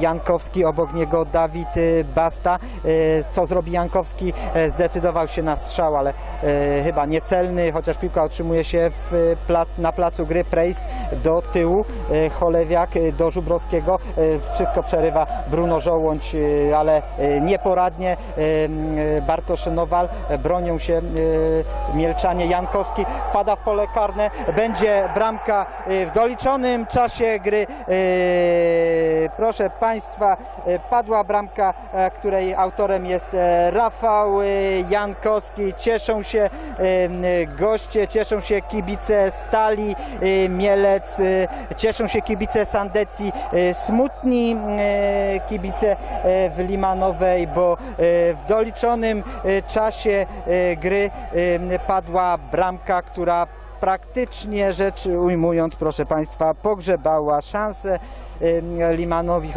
Jankowski, obok niego Dawid e, Basta. E, Co zrobi Jankowski? E, Zdecydował się na strzał, ale e, chyba niecelny, chociaż piłka utrzymuje się na placu gry. Prejs do tyłu, e, Cholewiak e, do Żubrowskiego. E, Wszystko przerywa Bruno Żołądź, ale nieporadnie. Bartosz Nowal, bronią się Mielczanie. Jankowski pada w pole karne. Będzie bramka w doliczonym czasie gry. Proszę Państwa, padła bramka, której autorem jest Rafał Jankowski. Cieszą się goście, cieszą się kibice Stali Mielec, e, cieszą się kibice Sandecji, e, smutni e, kibice e, w Limanowej, bo w doliczonym czasie gry padła bramka, która praktycznie rzecz ujmując, proszę Państwa, pogrzebała szansę Limanowi.